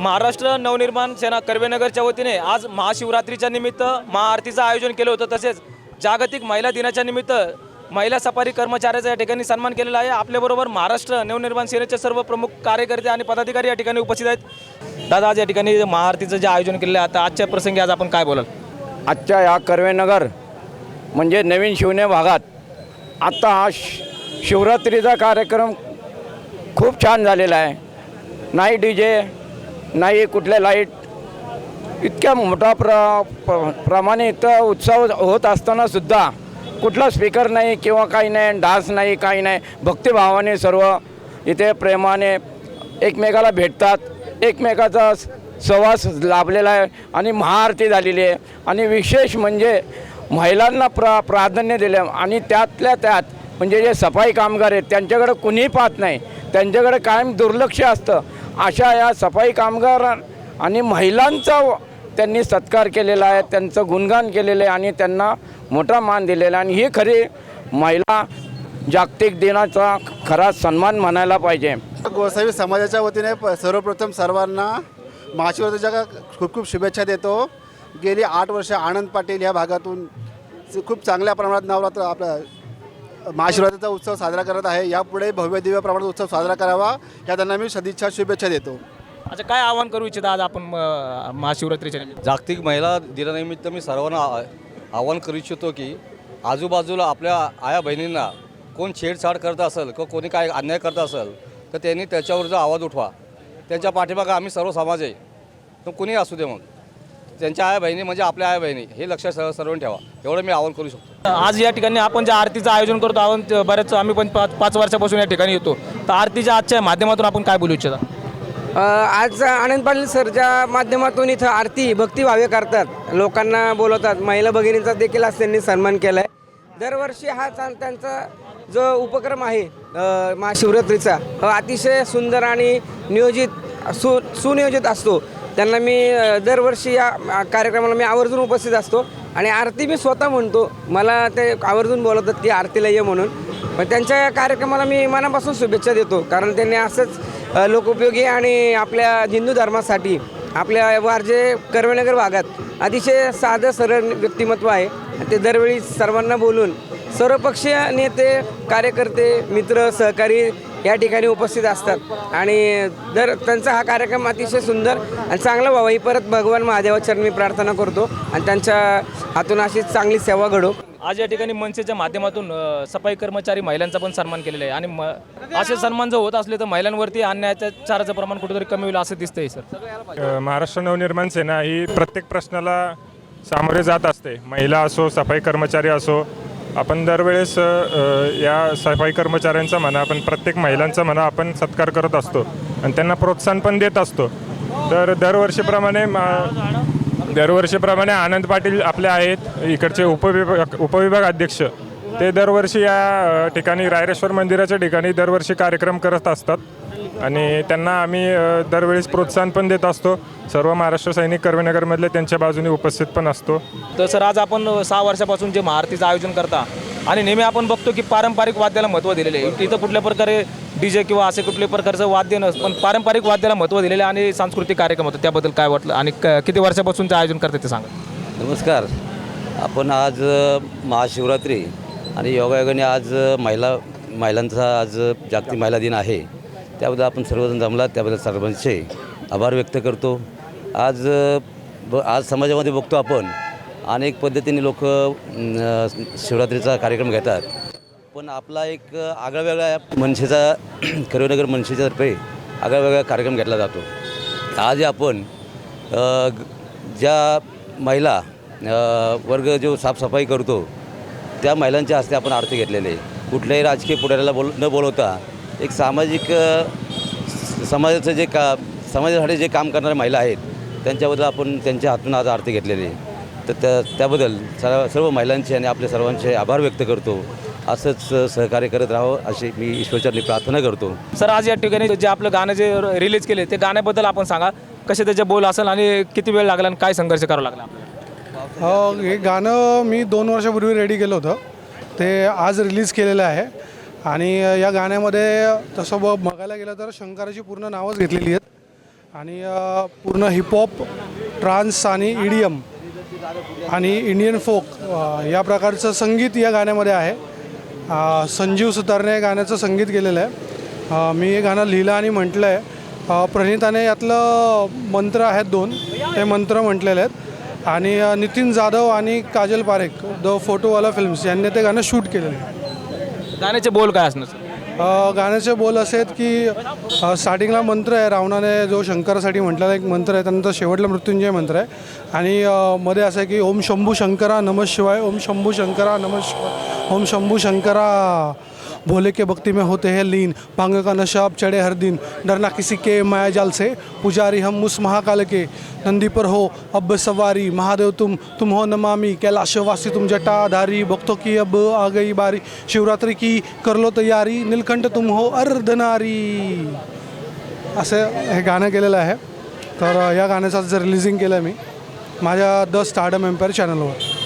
महाराष्ट्र नवनिर्माण सेना कर्वेनगरच्या वतीने आज महाशिवरात्रीच्या निमित्त महाआरतीचं आयोजन केलं होतं. तसेच जागतिक महिला दिनाच्या निमित्त महिला सफारी कर्मचाऱ्याचा या ठिकाणी सन्मान केलेला आहे. आपल्याबरोबर महाराष्ट्र नवनिर्माण सेनेचे सर्व प्रमुख कार्यकर्ते आणि पदाधिकारी या ठिकाणी उपस्थित आहेत. दादा आज या ठिकाणी महाआरतीचं जे आयोजन केलेलं आहे आता आजच्या प्रसंगी आज आपण काय बोलाल? आजच्या या कर्वेनगर म्हणजे नवीन शिवने भागात आत्ता हा शिवरात्रीचा कार्यक्रम खूप छान झालेला आहे. नाही डी जे नाही कुठल्या लाइट इतक्या मोठा प्र प्र- प्रमाणे इथं उत्सव होत असतानासुद्धा कुठला स्पीकर नाही किंवा काही नाही डान्स नाही काही नाही. भक्तिभावाने सर्व इथे प्रेमाने एकमेकाला भेटतात. एकमेकाचा सहवास लाभलेला आहे आणि महाआरती झालेली आहे. आणि विशेष म्हणजे महिलांना प्रा प्राधान्य दिलं आणि त्यातल्या त्यात म्हणजे जे सफाई कामगार आहेत त्यांच्याकडे कुणीही पाहत नाही. त्यांच्याकडे कायम दुर्लक्ष असतं. अशा या सफाई कामगार आणि महिलांचा त्यांनी सत्कार केलेला आहे त्यांचं गुणगान केलेलं आहे आणि त्यांना मोठा मान दिलेला आहे. आणि ही खरी महिला जागतिक दिनाचा खरा सन्मान म्हणायला पाहिजे. गोसावी समाजाच्या वतीने प- सर्वप्रथम सर्वांना महाशिवरात्रीच्या खूप खूप शुभेच्छा देतो. गेली आठ वर्ष आनंद पाटील या भागातून खूप चांगल्या प्रमाणात नवरात्र आपल्या महाशिवरात्रीचा उत्सव साजरा करत आहे. यापुढे भव्य दिव्य प्रमाणात उत्सव साजरा करावा. या त्यांना मी सदिच्छा शुभेच्छा देतो. अच्छा काय आवाहन करू इच्छिता आज आपण अं, महाशिवरात्रीच्या निमित्त? जागतिक महिला दिनानिमित्त मी सर्वांना आ- आवाहन करू इच्छितो की आजूबाजूला आपल्या आया बहिणींना कोण छेडछाड करत असेल किंवा कोणी काय अन्याय करत असेल तर त्यांनी त्याच्यावरचा आवाज उठवा. त्यांच्या पाठीमागं आम्ही सर्व समाज आहे. तर कुणी असू दे मग. त्यांच्या आया बहिणी म्हणजे आपल्या आया बहिणी हे लक्षात सर्व सर्वांनी ठेवा. एवढं मी आवाहन करू शकतो. आज या ठिकाणी आपण ज्या आरतीचं आयोजन करतो आपण ते बऱ्याच आम्ही पण पाच पाच वर्षापासून या ठिकाणी येतो. तर आरतीच्या आजच्या माध्यमातून आपण काय बोलू इच्छिता? आज आनंद पाटील सरच्या माध्यमातून इथं आरती भक्तिभावे करतात लोकांना बोलवतात महिला भगिनींचा देखील आज त्यांनी सन्मान केला आहे दरवर्षी हा त्यांचा जो उपक्रम आहे महाशिवरात्रीचा अतिशय सुंदर आणि नियोजित सु सुनियोजित असतो. त्यांना मी दरवर्षी या कार्यक्रमाला मी आवर्जून उपस्थित असतो. आणि आरती मी स्वतः म्हणतो. मला ते आवर्जून बोलवतात की आरतीला ये म्हणून. पण त्यांच्या या कार्यक्रमाला मी मनापासून शुभेच्छा देतो. कारण त्यांनी असंच लोकोपयोगी आणि आपल्या हिंदू धर्मासाठी आपल्या वारजे कर्वेनगर भागात अतिशय साधं सरळ व्यक्तिमत्व आहे. ते दरवेळी सर्वांना बोलून सर्वपक्षीय नेते कार्यकर्ते मित्र सहकारी या ठिकाणी उपस्थित असतात. आणि दर त्यांचा हा कार्यक्रम अतिशय सुंदर आणि चांगला व्हावा. ही परत भगवान महादेवाचरणी मी प्रार्थना करतो आणि त्यांच्या हातून अशी चांगली सेवा घडो. आज या ठिकाणी मनसेच्या माध्यमातून सफाई कर्मचारी महिलांचा पण सन्मान केलेला आहे. आणि म असे सन्मान जर होत असले तर महिलांवरती अन्यायाचाराचं प्रमाण कुठेतरी कमी होईल असं दिसतंय सर. महाराष्ट्र नवनिर्माण सेना ही प्रत्येक प्रश्नाला सामोरे जात असते. महिला असो सफाई कर्मचारी असो आपण दरवेळेस या सफाई कर्मचाऱ्यांचा म्हणा आपण प्रत्येक महिलांचा म्हणा आपण सत्कार करत असतो आणि त्यांना प्रोत्साहन पण देत असतो. तर दरवर्षीप्रमाणे मा- दरवर्षीप्रमाणे आनंद पाटील आपले आहेत इकडचे उपविभाग उपविभाग अध्यक्ष. ते दरवर्षी या ठिकाणी रायरेश्वर मंदिराच्या ठिकाणी दरवर्षी कार्यक्रम करत असतात. आणि त्यांना आम्ही दरवेळेस प्रोत्साहन पण देत असतो. सर्व महाराष्ट्र सैनिक कर्वेनगरमधले त्यांच्या बाजूने उपस्थित पण असतो. तर सर आज आपण सहा वर्षापासून जे महाआरतीचं आयोजन करता आणि नेहमी आपण बघतो की पारंपरिक वाद्याला महत्त्व दिलेले आहे. इथं कुठल्या प्रकारे डी जे किंवा असे कुठल्या प्रकारचं वाद्य नसतं पण पारंपरिक वाद्याला महत्त्व दिलेलं आहे आणि सांस्कृतिक कार्यक्रम होतं त्याबद्दल काय वाटलं? आणि क- किती वर्षापासून ते आयोजन करते ते सांगा. नमस्कार. आपण आज महाशिवरात्री आणि योगायोगाने आज महिला महिलांचा आज जागतिक महिला दिन आहे. त्याबद्दल आपण सर्वजण जमला त्याबद्दल सर्वांचे आभार व्यक्त करतो. आज ब आज समाजामध्ये बघतो आपण अनेक पद्धतीने लोक शिवरात्रीचा कार्यक्रम घेतात. पण आपला एक आगळा वेगळा मनसेचा करवीनगर मनसेच्यातर्फे आगळावेगळा कार्यक्रम घेतला जातो. आज आपण ज्या महिला वर्ग जो साफसफाई करतो त्या महिलांच्या हस्ते आपण आरती घेतलेली आहे. कुठल्याही राजकीय पुढाऱ्याला बोल न बोलवता एक सामाजिक समाजाचं जे का समाजासाठी जे काम करणाऱ्या महिला आहेत त्यांच्याबद्दल आपण त्यांच्या हातून आज आरती घेतलेली आहे. तर त्या त्याबद्दल सर्व सर्व महिलांचे आणि आपल्या सर्वांचे आभार व्यक्त करतो. असंच सहकार्य करत राहावं अशी मी ईश्वरचरणी प्रार्थना करतो. सर आज या ठिकाणी जे आपलं गाणं जे रिलीज केले ते गाण्याबद्दल आपण सांगा. कसे त्याचे बोल असेल आणि किती वेळ लागला आणि काय संघर्ष करावा लागला आपल्याला? अ, हे गाणं मी दोन वर्षापूर्वी रेडी केलं होतं. ते आज रिलीज केलेलं आहे. आणि या गाण्यामध्ये तसं ब बघायला गेलं तर शंकराची पूर्ण नावच घेतलेली आहेत. आणि पूर्ण हिपहॉप ट्रान्स आणि ईडीएम आणि इंडियन फोक या प्रकारचं संगीत या गाण्यामध्ये आहे. संजीव सुतारने या गाण्याचं संगीत केलेलं आहे. मी हे गाणं लिहिलं आणि म्हटलं आहे प्रणिताने यातलं मंत्र आहेत दोन ते मंत्र म्हटलेले आहेत. आणि नितीन जाधव आणि काजल पारेख द फोटोवाला फिल्म्स यांनी ते गाणं शूट केलेलं आहे. गाण्याचे बोल काय असणार? सर अ, गाण्याचे बोल असे आहेत की अ, स्टार्टिंगला मंत्र आहे रावणाने जो शंकरासाठी म्हटलेला एक मंत्र आहे त्यानंतर शेवटला मृत्युंजय मंत्र आहे. आणि अ, मध्ये असं आहे की ओम शंभू शंकरा नमः शिवाय ओम शंभू शंकरा नमः शिवाय ओम शंभू शंकरा भोले के भक्ति में होते हैं लीन। भांग का नशा अब चढ़े हर दिन। डरना किसी के माया जाल से। पुजारी हम उस महाकाल के। नंदी पर हो अब सवारी। महादेव तुम तुम हो नमामी। कैलाशवासी तुम जटाधारी। भक्तों की अब आ गई बारी। शिवरात्रि की कर लो तैयारी। नीलकंठ तुम हो अर्धनारी। असं हे गाणं केलेलं आहे. तर या गाण्याचं जर रिलीजिंग केलं मी. माझ्या द स्टार्डम एम्पायर चॅनलवर